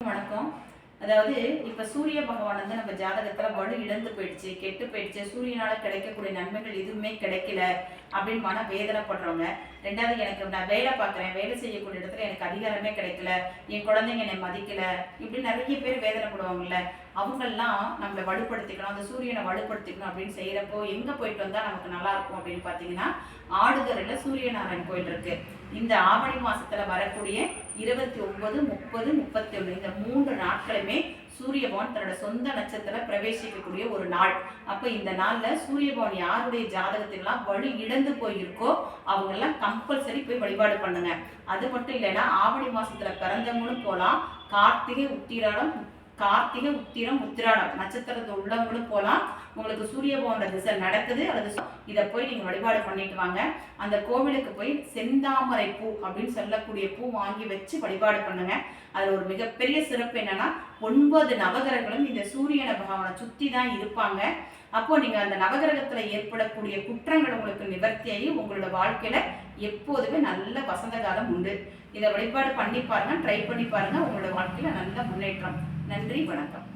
வணக்கம். அதாவது இப்ப சூரிய பகவான் வந்து நம்ம ஜாதகத்துல வலு இழந்து போயிடுச்சு கெட்டு போயிடுச்சு சூரியனால கிடைக்கக்கூடிய நன்மைகள் எதுவுமே கிடைக்கல அப்படின்னு மன வேதனைப்படுறவங்க ரெண்டாவது எனக்கு நான் வேலை பார்க்குறேன் வேலை செய்யக்கூடிய இடத்துல எனக்கு அதிகாரமே கிடைக்கல என் குழந்தைங்க என்னை மதிக்கல இப்படி நிறைய பேர் வேதனைப்படுவாங்கல்ல அவங்கெல்லாம் நம்மளை வலுப்படுத்திக்கணும் அந்த சூரியனை வலுப்படுத்திக்கணும் அப்படின்னு செய்யறப்போ எங்க போயிட்டு வந்தா நமக்கு நல்லா இருக்கும் அப்படின்னு பார்த்தீங்கன்னா ஆடுதுறையில சூரியநாராயண் கோயில் இருக்கு. இந்த ஆவணி மாசத்துல வரக்கூடிய இருபத்தி ஒன்பது முப்பது முப்பத்தி ஒன்று இந்த மூன்று நாட்களுமே சூரியபவான் தன்னோட சொந்த நட்சத்திர பிரவேசிக்கக்கூடிய ஒரு நாள். அப்ப இந்த நாள்ல சூரியபவான் யாருடைய ஜாதகத்திலாம் வழி இழந்து போயிருக்கோ அவங்க எல்லாம் கம்பல்சரி போய் வழிபாடு பண்ணுங்க. அது மட்டும் இல்லைன்னா ஆவணி மாசத்துல பிறந்தவங்களும் போகலாம் கார்த்திகை உத்திராடம் கார்த்திகை உத்திரம் உத்திராடம். நட்சத்திரத்தை உள்ளவங்களும் போகலாம் உங்களுக்கு சூரிய போன்ற திசை நடக்குது. அல்லது இதை போய் நீங்கள் வழிபாடு பண்ணிட்டு வாங்க. அந்த கோவிலுக்கு போய் செந்தாமரை பூ அப்படின்னு சொல்லக்கூடிய பூ வாங்கி வச்சு வழிபாடு பண்ணுங்க. அதில் ஒரு மிகப்பெரிய சிறப்பு என்னன்னா ஒன்பது நவகிரகங்களும் இந்த சூரியன பகவானை சுற்றி தான் இருப்பாங்க. அப்போ நீங்க அந்த நவகிரகத்துல ஏற்படக்கூடிய குற்றங்கள் உங்களுக்கு நிவர்த்தியாகி உங்களோட வாழ்க்கையில எப்போதுமே நல்ல வசந்த காலம் உண்டு. இதை வழிபாடு பண்ணி பாருங்க. ட்ரை பண்ணி பாருங்க. உங்களோட வாழ்க்கையில நல்ல முன்னேற்றம். நன்றி வணக்கம்.